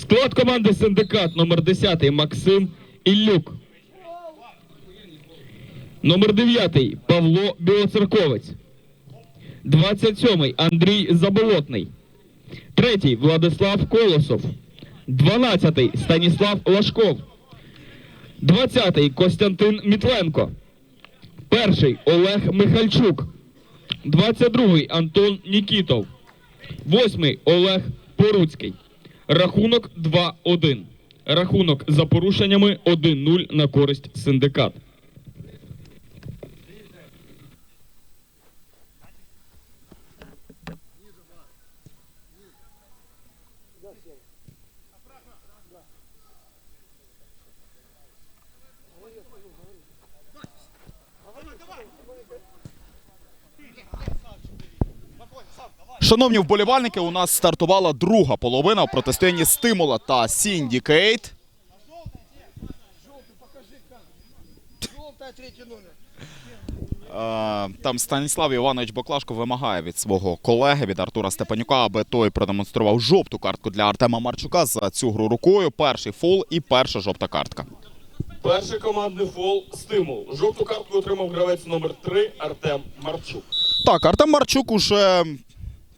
Склад команди Синдикат номер 10 Максим Іллюк. Номер 9 Павло Білоцерковець. 27 Андрій Заболотний. 3 Владислав Колосов. 12 Станіслав Лашков. 20 Костянтин Мітленко. Перший Олег Михальчук. 22 Антон Нікітов. 8 Олег Поруцький. Рахунок 2-1. Рахунок за порушеннями 1-0 на користь синдикат. Шановні вболівальники, у нас стартувала друга половина в протистоянні стимула та третий номер. Е, Там Станіслав Іванович Боклашко вимагає від свого колеги від Артура Степанюка, аби той продемонстрував жовту картку для Артема Марчука за цю гру рукою. Перший фол і перша жовта картка. Перший командний фол стимул. Жовту картку отримав гравець номер 3 Артем Марчук. Так, Артем Марчук уже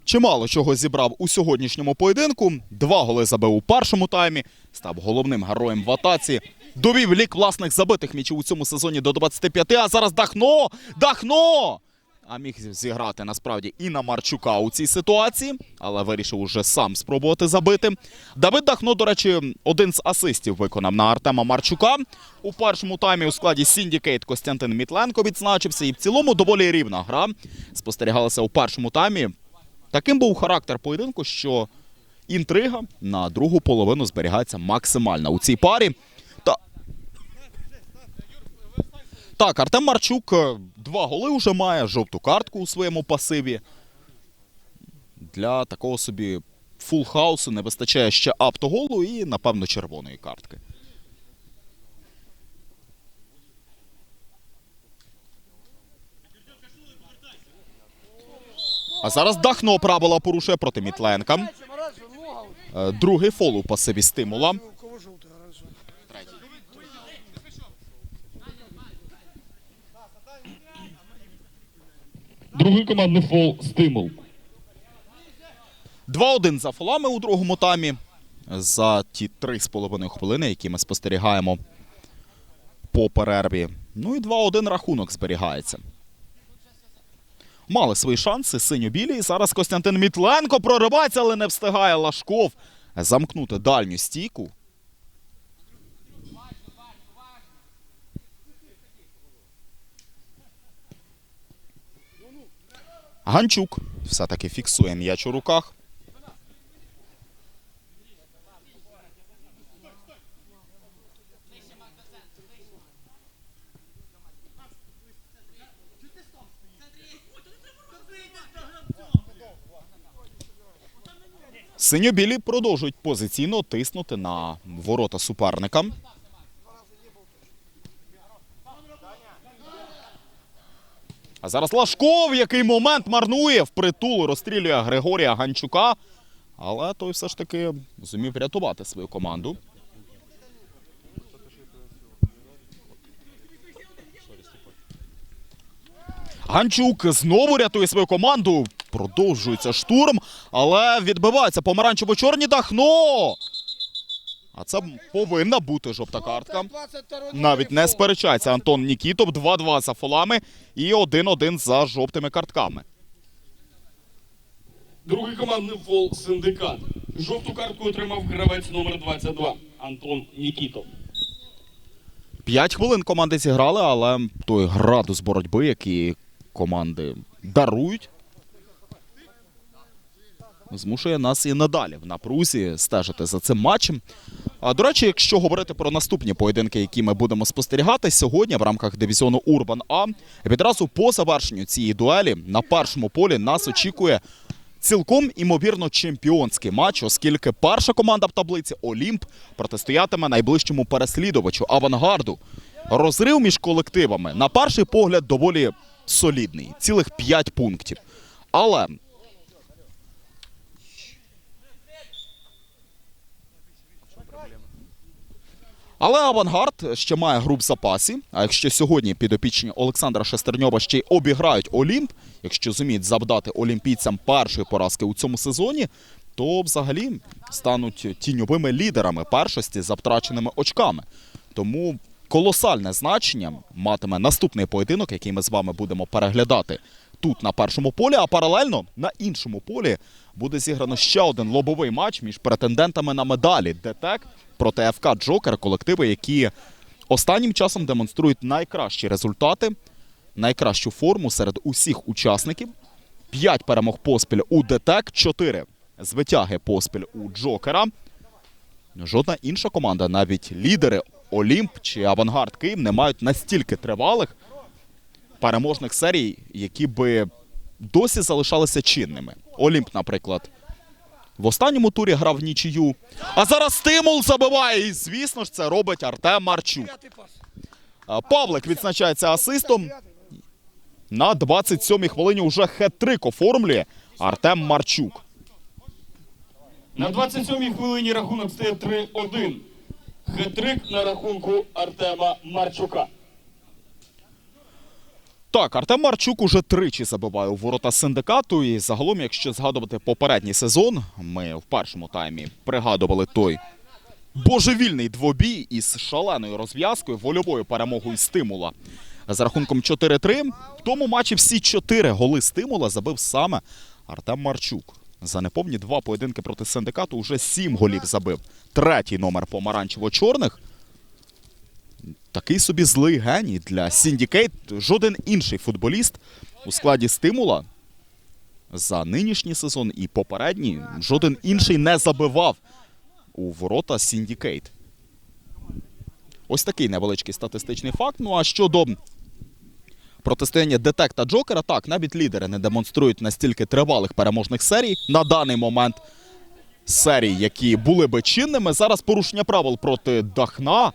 чимало чого зібрав у сьогоднішньому поєдинку. Два голи забив у першому таймі, став головним героєм в атаці. Довів лік власних забитих м'ячів у цьому сезоні до 25, а зараз Дахно! Дахно! А міг зіграти насправді і на Марчука у цій ситуації, але вирішив уже сам спробувати забити. Давид Дахно, до речі, один з асистів виконав на Артема Марчука. У першому таймі у складі Сіндікейт Костянтин Мітленко відзначився. І в цілому доволі рівна гра спостерігалася у першому таймі. Таким був характер поєдинку, що інтрига на другу половину зберігається максимально у цій парі. Та... Так, Артем Марчук е, два голи вже має, жовту картку у своєму пасиві. Для такого собі фулл-хаусу не вистачає ще автоголу і, напевно, червоної картки. А зараз Дахно правила порушує проти Мітленка. Оранжевый, много. Е, Другий фол у пасиві стимула. У кого желтый оранжевый? Другий командний фол стимул. 2-1 за фолами у другому таймі. За ті 3,5 хвилини, які ми спостерігаємо по перерві. Ну і 2-1 рахунок зберігається. Мали свої шанси синьо-білі. І Зараз Костянтин Мітленко проривається, але не встигає Лашков замкнути дальню стійку. Ганчук все-таки фіксує м'яч у руках. Синьо-білі продовжують позиційно тиснути на ворота суперника. А зараз Лашков, який момент марнує, впритул розстрілює Григорія Ганчука. Але той все ж таки зумів врятувати свою команду. Ганчук знову рятує свою команду. Продовжується штурм, але відбивається помаранчево-чорні Дахно. А це повинна бути жовта картка. Навіть не сперечається Антон Нікітов. 2-2 за фолами і 1-1 за жовтими картками. Другий командний фол синдикат. Жовту картку отримав гравець номер 22 Антон Нікітов. П'ять хвилин команди зіграли, але той градус боротьби, який команди дарують, змушує нас і надалі в напрузі стежити за цим матчем. А до речі, якщо говорити про наступні поєдинки, які ми будемо спостерігати сьогодні в рамках дивізіону Урбан А, відразу по завершенню цієї дуелі на першому полі нас очікує цілком імовірно чемпіонський матч, оскільки перша команда в таблиці Олімп протистоятиме найближчому переслідувачу авангарду. Розрив між колективами на перший погляд доволі солідний, цілих 5 пунктів. Але Але авангард ще має гру в запасі. А якщо сьогодні підопічні Олександра Шестерньова ще й обіграють Олімп, якщо зуміють завдати олімпійцям першої поразки у цьому сезоні, то взагалі стануть тіньовими лідерами першості за втраченими очками. Тому колосальне значення матиме наступний поєдинок, який ми з вами будемо переглядати тут на першому полі, а паралельно на іншому полі буде зіграно ще один лобовий матч між претендентами на медалі ДТЕК проти ФК Джокер, колективи, які останнім часом демонструють найкращі результати, найкращу форму серед усіх учасників. П'ять перемог поспіль у ДТЕК, чотири звитяги поспіль у Джокера. Жодна інша команда, навіть лідери Олімп чи Авангард Київ, не мають настільки тривалих переможних серій, які би досі залишалися чинними. Олімп, наприклад, в останньому турі грав нічию. А зараз стимул забиває. І, звісно ж, це робить Артем Марчук. Павлик відзначається асистом. На 27-й хвилині вже хет-трик оформлює Артем Марчук. На 27-й хвилині рахунок стає 3-1. Хитрик на рахунку Артема Марчука. Так, Артем Марчук уже тричі забиває у ворота синдикату. І загалом, якщо згадувати попередній сезон, ми в першому таймі пригадували той божевільний двобій із шаленою розв'язкою, вольовою перемогою стимула з рахунком 4-3. В тому матчі всі чотири голи стимула забив саме Артем Марчук. За неповні два поєдинки проти синдикату вже сім голів забив. Третій номер помаранчево-чорних. Такий собі злий геній для Сіндікейт. Жоден інший футболіст у складі стимула за нинішній сезон і попередній жоден інший не забивав у ворота Сіндікейт. Ось такий невеличкий статистичний факт. Ну а щодо протистояння Детек та Джокера, так, навіть лідери не демонструють настільки тривалих переможних серій на даний момент. Серій, які були би чинними. Зараз порушення правил проти Дахна.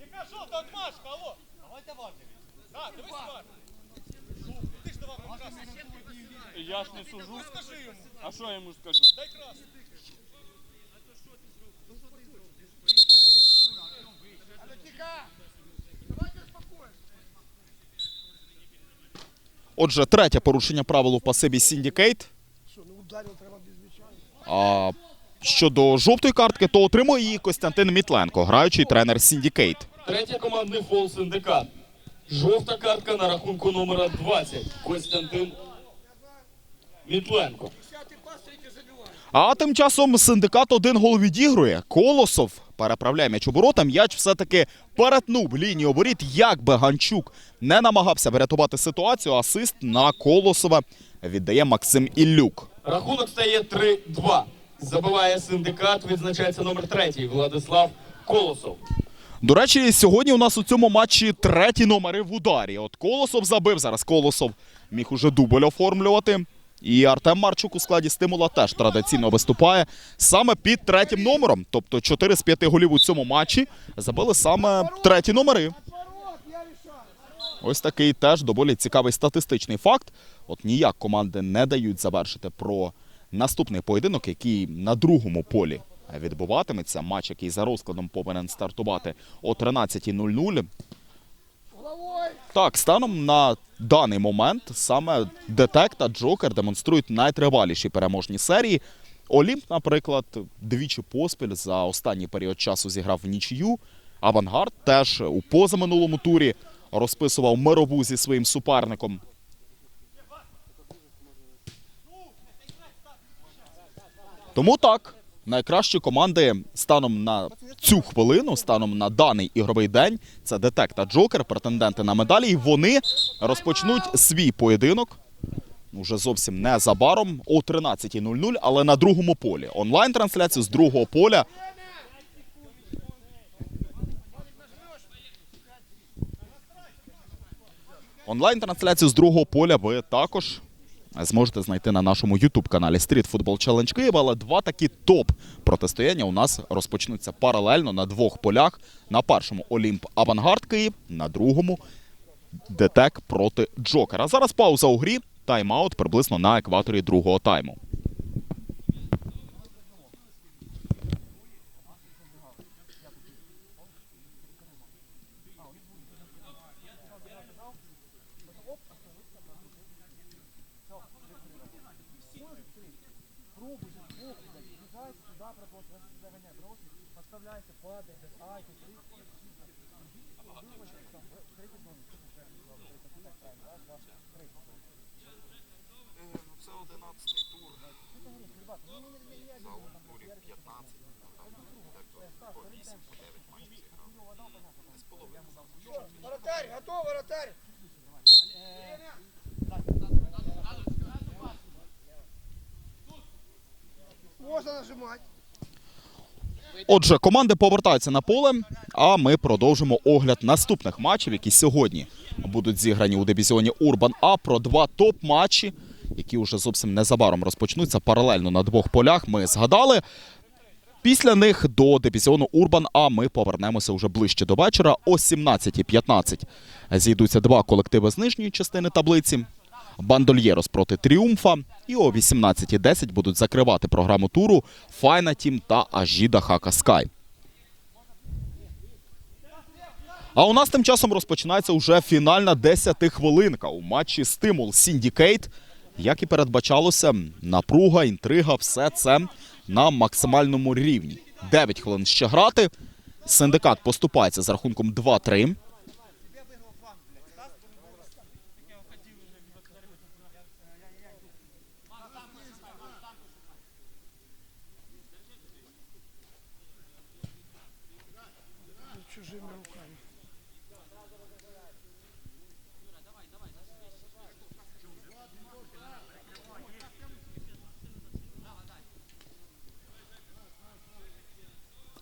Яка жовта отмашка, алло? Давай давай. Так, дивись вар. Ти ж давав нам красний. Я ж не сужу. А що я йому скажу? Дай. Отже, третє порушення правил у пасиві Сіндікейт. Ну. А щодо жовтої картки, то отримує її Костянтин Мітленко, граючий тренер Сіндікейт. Третя командний фол синдикат. Жовта картка на рахунку номера 20. Костянтин Пас. А тим часом синдикат один гол відігрує. Колосов переправляє м'яч у ворота. М'яч все-таки перетнув лінію воріт. Як би Ганчук не намагався врятувати ситуацію, асист на Колосова віддає Максим Іллюк. Рахунок стає 3-2. Забиває синдикат, відзначається номер третій Владислав Колосов. До речі, сьогодні у нас у цьому матчі треті номери в ударі. От Колосов забив зараз. Колосов міг уже дубль оформлювати. І Артем Марчук у складі стимула теж традиційно виступає саме під третім номером. Тобто 4 з 5 голів у цьому матчі забили саме треті номери. Ось такий теж доволі цікавий статистичний факт. От ніяк команди не дають завершити про наступний поєдинок, який на другому полі відбуватиметься. Матч, який за розкладом повинен стартувати о 13.00. Так, станом на даний момент саме Детек та Джокер демонструють найтриваліші переможні серії. Олімп, наприклад, двічі поспіль за останній період часу зіграв в нічию. Авангард теж у позаминулому турі розписував мирову зі своїм суперником. Тому так, найкращі команди станом на цю хвилину, станом на даний ігровий день, це Детек та Джокер, претенденти на медалі. І вони розпочнуть свій поєдинок уже зовсім незабаром о 13.00, але на другому полі. Онлайн-трансляцію з другого поля. Онлайн-трансляцію з другого поля ви також зможете знайти на нашому Ютуб-каналі Street Football Challenge Київ. Але два такі топ протистояння у нас розпочнуться паралельно на двох полях. На першому Олімп Авангард Київ, на другому Детек проти Джокера. Зараз пауза у грі. Тайм-аут приблизно на екваторі другого тайму. просто заганяє, бросить, тур. За турів 15, там, по 8, по готов, воротарь! Можно нажимать. Отже, команди повертаються на поле, а ми продовжимо огляд наступних матчів, які сьогодні будуть зіграні у дивізіоні Урбан А про два топ-матчі, які вже зовсім незабаром розпочнуться паралельно на двох полях. Ми згадали. Після них до дивізіону Урбан А ми повернемося вже ближче до вечора. О 17.15 зійдуться два колективи з нижньої частини таблиці. Бандольєрос проти Тріумфа. І о 18.10 будуть закривати програму туру Файна Тім та Ажіда Хака Скай. А у нас тим часом розпочинається уже фінальна 10 хвилинка у матчі Стимул Сіндікейт. Як і передбачалося, напруга, інтрига, все це на максимальному рівні. 9 хвилин ще грати. Синдикат поступається з рахунком 2-3.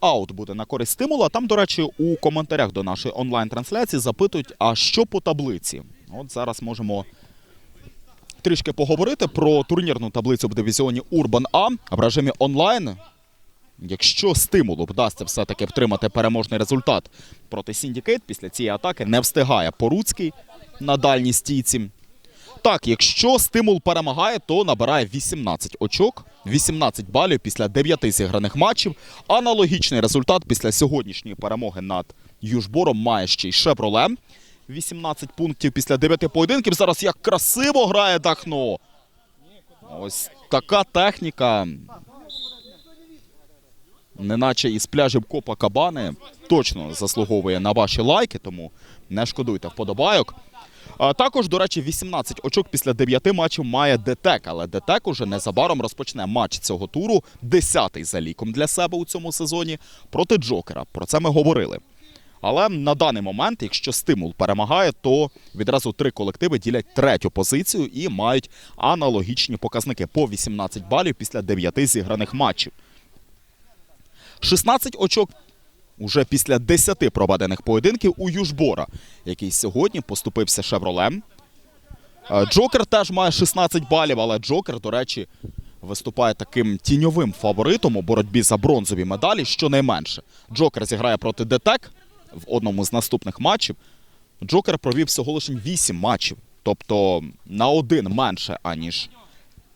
Аут буде на користь стимула. Там, до речі, у коментарях до нашої онлайн-трансляції запитують, а що по таблиці? От зараз можемо трішки поговорити про турнірну таблицю в дивізіоні Урбан А в режимі онлайн. Якщо стимулу вдасться все-таки втримати переможний результат проти Сіндікейт, після цієї атаки не встигає Поруцький на дальній стійці. Так, якщо стимул перемагає, то набирає 18 очок, 18 балів після 9 зіграних матчів. Аналогічний результат після сьогоднішньої перемоги над Южбором має ще й Шевроле. 18 пунктів після 9 поєдинків. Зараз як красиво грає Дахно. Ось така техніка. Неначе із пляжів Копа Кабани точно заслуговує на ваші лайки, тому не шкодуйте вподобайок. Також, до речі, 18 очок після 9 матчів має ДТЕК, але ДТЕК уже незабаром розпочне матч цього туру, 10-й за ліком для себе у цьому сезоні проти Джокера. Про це ми говорили. Але на даний момент, якщо стимул перемагає, то відразу три колективи ділять третю позицію і мають аналогічні показники по 18 балів після 9 зіграних матчів. 16 очок уже після 10 проведених поєдинків у Южбора, який сьогодні поступився Шевролем. Е, Джокер теж має 16 балів, але Джокер, до речі, виступає таким тіньовим фаворитом у боротьбі за бронзові медалі, щонайменше. Джокер зіграє проти ДТЕК в одному з наступних матчів. Джокер провів всього лише 8 матчів, тобто на один менше, аніж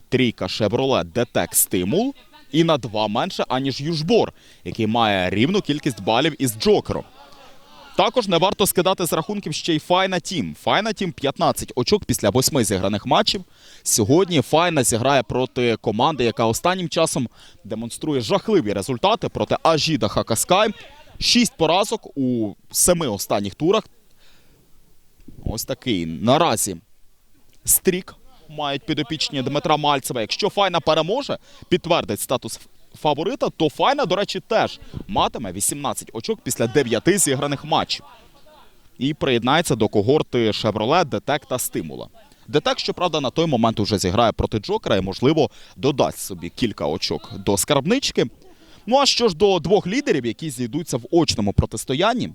трійка Шевроле ДТЕК Стимул, і на два менше, аніж Южбор, який має рівну кількість балів із Джокером. Також не варто скидати з рахунків ще й Файна Тім. Файна Тім 15 очок після восьми зіграних матчів. Сьогодні Файна зіграє проти команди, яка останнім часом демонструє жахливі результати проти Ажіда Хакаскай. Шість поразок у семи останніх турах. Ось такий наразі стрік мають підопічні Дмитра Мальцева. Якщо Файна переможе, підтвердить статус фаворита, то Файна, до речі, теж матиме 18 очок після 9 зіграних матчів. І приєднається до когорти Шевроле, Детек та Стимула. Детек, щоправда, на той момент уже зіграє проти Джокера і, можливо, додасть собі кілька очок до скарбнички. Ну а що ж до двох лідерів, які зійдуться в очному протистоянні,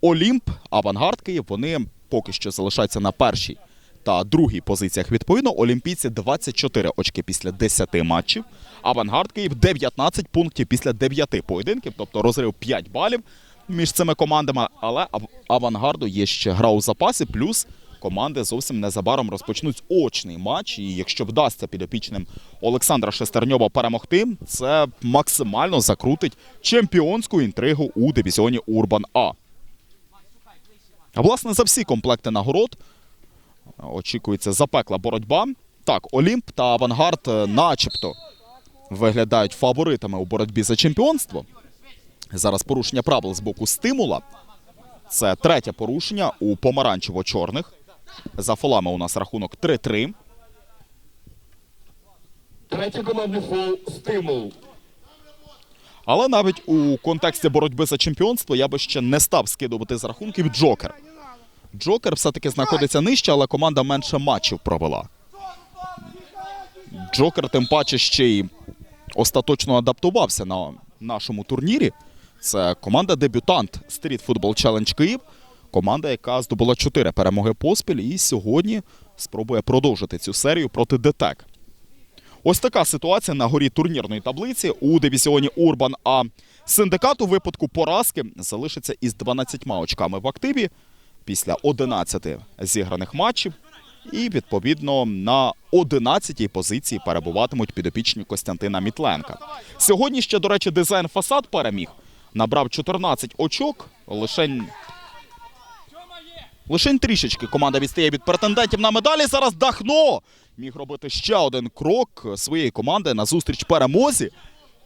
Олімп, Авангард Київ, вони поки що залишаються на першій та другій позиціях. Відповідно, олімпійці 24 очки після 10 матчів. Авангард Київ 19 пунктів після 9 поєдинків, тобто розрив 5 балів між цими командами. Але авангарду є ще гра у запасі, плюс команди зовсім незабаром розпочнуть очний матч. І якщо вдасться підопічним Олександра Шестерньова перемогти, це максимально закрутить чемпіонську інтригу у дивізіоні Урбан А. А власне за всі комплекти нагород очікується запекла боротьба. Так, Олімп та Авангард, е, начебто, виглядають фаворитами у боротьбі за чемпіонство. Зараз порушення правил з боку стимула. Це третє порушення у помаранчево-чорних. За фолами у нас рахунок 3-3. Третій командний фол стимул. Але навіть у контексті боротьби за чемпіонство я би ще не став скидувати з рахунків Джокер. Джокер все-таки знаходиться нижче, але команда менше матчів провела. Джокер, тим паче, ще й остаточно адаптувався на нашому турнірі. Це команда дебютант Street Football Challenge Київ. Команда, яка здобула 4 перемоги поспіль, і сьогодні спробує продовжити цю серію проти ДТЕК. Ось така ситуація на горі турнірної таблиці у дивізіоні Урбан. А синдикат у випадку поразки залишиться із 12 очками в активі після 11 зіграних матчів. І відповідно на 11-й позиції перебуватимуть підопічні Костянтина Мітленка. Сьогодні ще, до речі, дизайн фасад переміг. Набрав 14 очок. Лишень трішечки команда відстає від претендентів на медалі. Зараз Дахно міг робити ще один крок своєї команди на зустріч перемозі,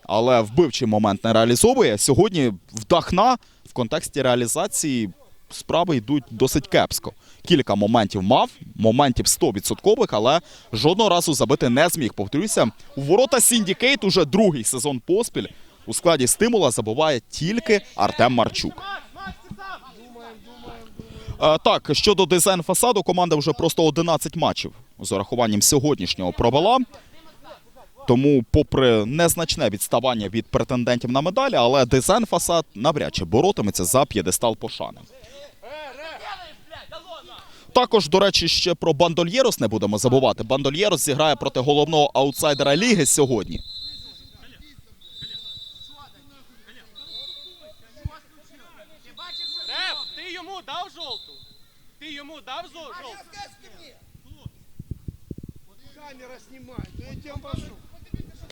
але вбивчий момент не реалізовує. Сьогодні в Дахна в контексті реалізації справи йдуть досить кепсько. Кілька моментів мав, моментів 100%, але жодного разу забити не зміг. Повторюся, у ворота Сіндікейт уже другий сезон поспіль. У складі стимула забуває тільки Артем Марчук. Е, Так, щодо дизайн фасаду, команда вже просто 11 матчів з урахуванням сьогоднішнього провела. Тому, попри незначне відставання від претендентів на медалі, але дизайн фасад навряд чи боротиметься за п'єдестал пошани. Також, до речі, ще про Бандольєрос не будемо забувати. Бандольєрос зіграє проти головного аутсайдера ліги сьогодні. Реф, ти йому дав жовту? Ти йому дав зо- А жовту? сейчас ко мне. Камера снимает, ну я тебя прошу.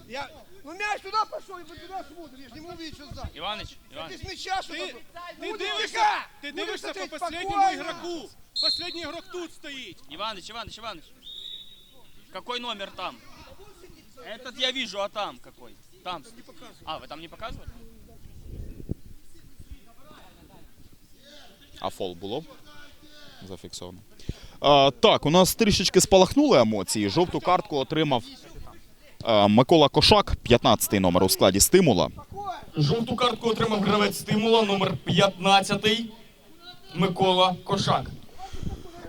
Я... Ну мяч туда пошел, и вы туда смотришь, я же не могу видеть, что сзади. Иваныч, Ты Иваныч, с мяча что Ти, такое? ти Будем дивишся, тихо! ти Будем дивишся по смотреть последнему спокойно. ігроку. Последній ігрок тут стоїть. Иваныч, Иваныч, Иваныч. Какой номер там? Этот я вижу, а там какой? Там. А, вы там не показывали? А фол було зафіксовано. А, так, у нас трішечки спалахнули емоції. Жовту картку отримав а, Микола Кошак, 15-й номер у складі стимула. Жовту картку отримав гравець стимула номер 15 Микола Кошак.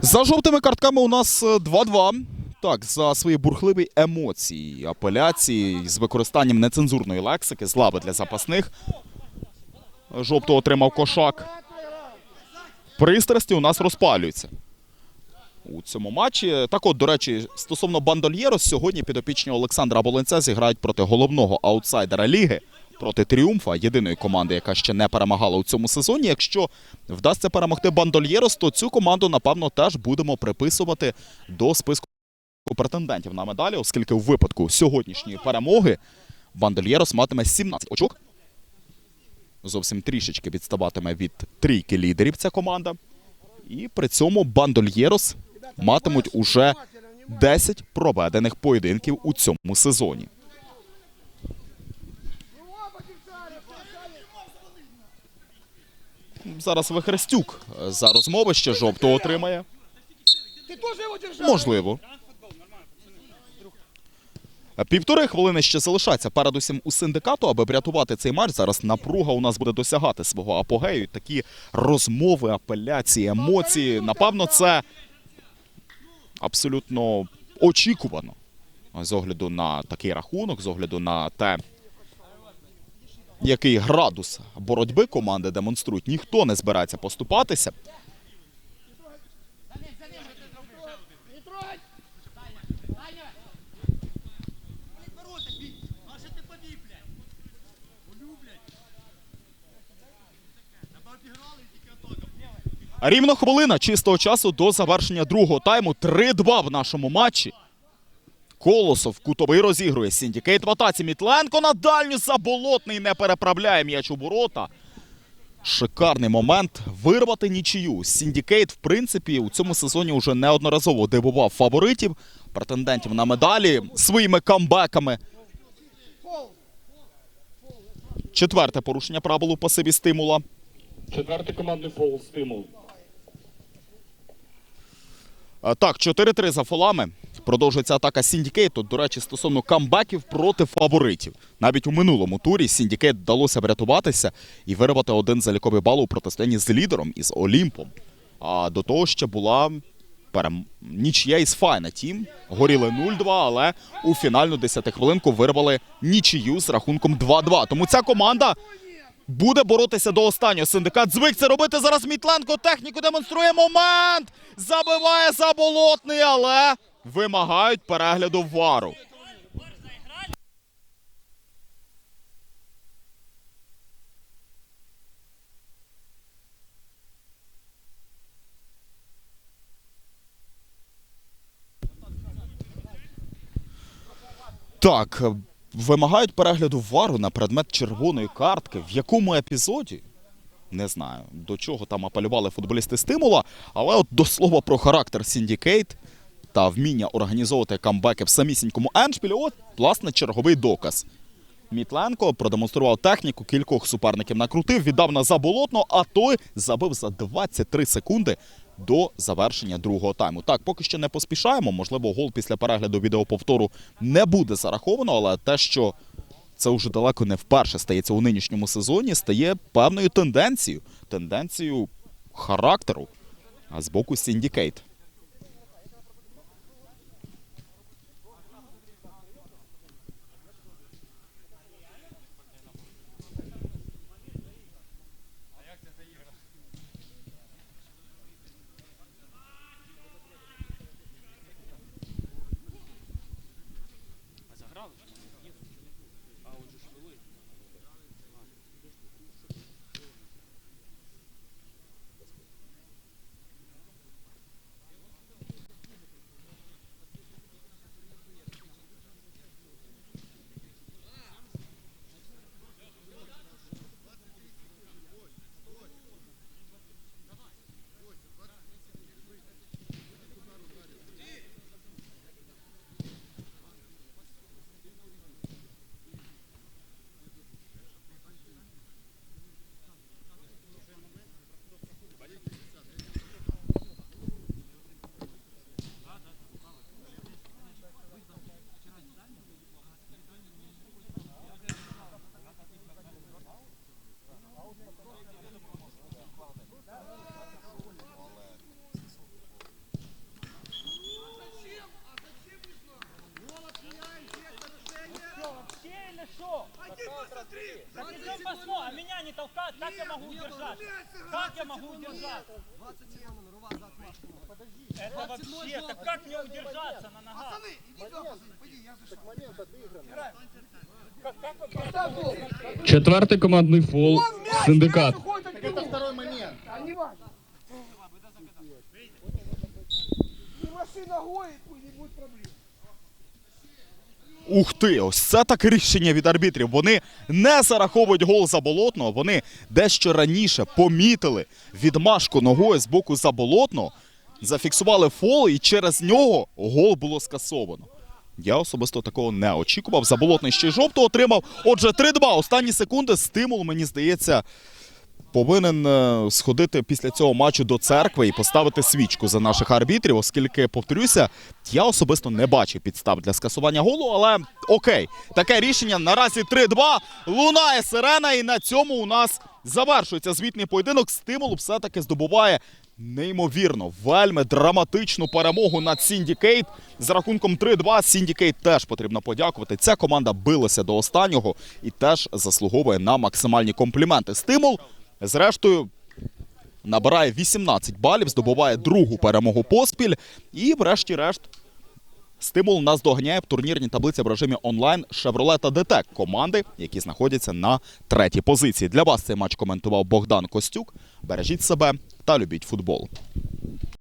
За жовтими картками у нас е, 2-2. Так, за свої бурхливі емоції, апеляції з використанням нецензурної лексики, з лави для запасних. Жовту отримав Кошак. Пристрасті у нас розпалюються. У цьому матчі. Так от, до речі, стосовно Бандольєрос, сьогодні підопічні Олександра Волинця зіграють проти головного аутсайдера ліги, проти Тріумфа, єдиної команди, яка ще не перемагала у цьому сезоні. Якщо вдасться перемогти Бандольєрос, то цю команду, напевно, теж будемо приписувати до списку претендентів на медалі, оскільки у випадку сьогоднішньої перемоги Бандольєрос матиме 17 очок. Зовсім трішечки відставатиме від трійки лідерів ця команда. І при цьому Бандольєрос матимуть уже 10 проведених поєдинків у цьому сезоні. Зараз Вихрестюк за розмови ще жовтого отримає. Можливо. Півтори хвилини ще залишаться передусім у синдикату, аби врятувати цей матч. Зараз напруга у нас буде досягати свого апогею. Такі розмови, апеляції, емоції. Напевно, це абсолютно очікувано з огляду на такий рахунок, з огляду на те, який градус боротьби команди демонструють. Ніхто не збирається поступатися. Рівно хвилина чистого часу до завершення другого тайму. 3-2 в нашому матчі. Колосов кутовий розігрує. Сіндікейт в атаці. Мітленко на дальню заболотний не переправляє м'яч у ворота. Шикарний момент вирвати нічию. Сіндікейт, в принципі, у цьому сезоні вже неодноразово дивував фаворитів, претендентів на медалі своїми камбеками. Четверте порушення правил у пасиві стимула. Четвертий командний фол стимул. Е, Так, 4-3 за фолами. Продовжується атака Сіндікейту. До речі, стосовно камбеків проти фаворитів. Навіть у минулому турі Сіндікейт вдалося врятуватися і вирвати один заліковий бал у протистоянні з лідером із Олімпом. А до того ще була перем... нічия із Файна Тім. Горіли 0-2, але у фінальну 10 хвилинку вирвали нічию з рахунком 2-2. Тому ця команда буде боротися до останнього. Синдикат звик це робити. Зараз Мітленко техніку демонструє момент. Забиває заболотний, але вимагають перегляду вару. Так, вимагають перегляду вару на предмет червоної картки. В якому епізоді? Не знаю, до чого там апелювали футболісти стимула, але от до слова про характер Сіндікейт та вміння організовувати камбеки в самісінькому Еншпілі, от, власне, черговий доказ. Мітленко продемонстрував техніку, кількох суперників накрутив, віддав на заболотно, а той забив за 23 секунди до завершення другого тайму. Так, поки що не поспішаємо. Можливо, гол після перегляду відеоповтору не буде зараховано, але те, що це вже далеко не вперше стається у нинішньому сезоні, стає певною тенденцією. Тенденцією характеру а з боку Сіндікейт. Как я могу удержаться? Это вообще, так как мне удержаться на ногах? Пацаны, иди сюда, пойди, я зашел. Четвертий командний фол синдикат. Это второй момент. А не важно. Не маши ногой, и пусть не будет проблем. Ух ти, ось це таке рішення від арбітрів. Вони не зараховують гол заболотного. Вони дещо раніше помітили відмашку ногою з боку заболотного, зафіксували фол, і через нього гол було скасовано. Я особисто такого не очікував. Заболотний ще й жовту отримав. Отже, 3-2. Останні секунди. Стимул, мені здається, повинен е, сходити після цього матчу до церкви і поставити свічку за наших арбітрів, оскільки, повторюся, я особисто не бачив підстав для скасування голу, але окей, таке рішення наразі 3-2. Лунає сирена, і на цьому у нас завершується звітний поєдинок. Стимул все-таки здобуває неймовірно, вельми драматичну перемогу над Сіндікейт з рахунком 3-2. Сіндікейт теж потрібно подякувати. Ця команда билася до останнього і теж заслуговує на максимальні компліменти. Стимул, зрештою, набирає 18 балів, здобуває другу перемогу поспіль. І, врешті-решт, стимул нас доганяє в турнірній таблиці в режимі онлайн Шевролета Детек команди, які знаходяться на третій позиції. Для вас цей матч коментував Богдан Костюк. Бережіть себе та любіть футбол.